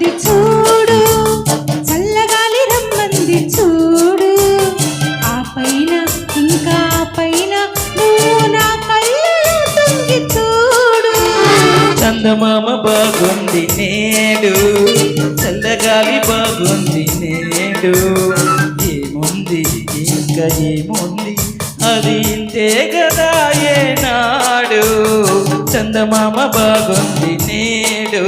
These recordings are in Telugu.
రమ్మంది చూడు. చల్లగాలి రమ్మంది చూడు. ఆ పైన ఇంకా పైన నువ్వు నా కళ్ళలో తొంగి చూడు. చందమామ బాగుంది నేడు. చల్లగాలి బాగుంది నేడు. ఏముంది ఇంకా ఏముంది? అది ఇంతే కదా ఏనాడు. చందమామ బాగుంది నేడు.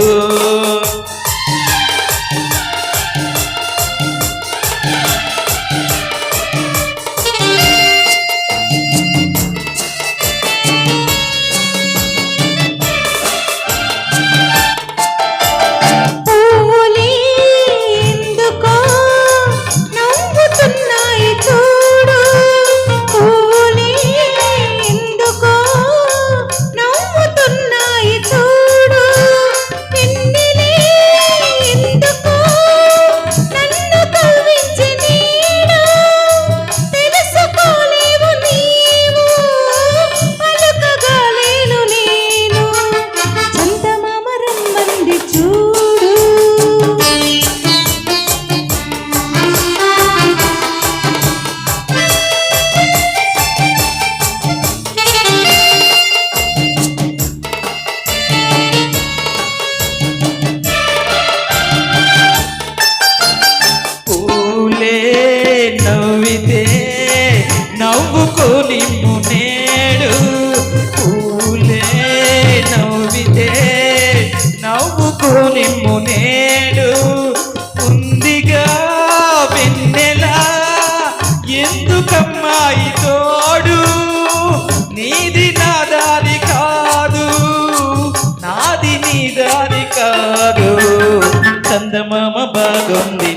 నవ్వితే నవ్వుకో నిమ్ము నేడు. పూలే నవ్వితే నవ్వుకో నిమ్ము నేడు. ఉందిగా వెన్నెలా ఎందుకమ్మాయి తోడు? నీది నా దారి కాదు నాది నీ దారి కాదు. చందమామ బాగుంది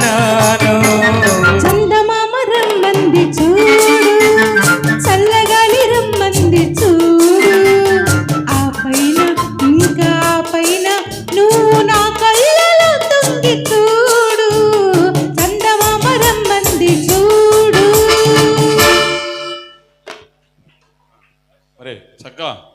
తగదన్నాను చందమామ రమ్మంది చూడు చల్లగాలి రమ్మంది చూడు. ఆ పైన ఇంకా పైన నువ్వు నా కళ్ళలో తొంగి చూడు. చందమామ రమ్మంది చూడు. అరే చక్కగా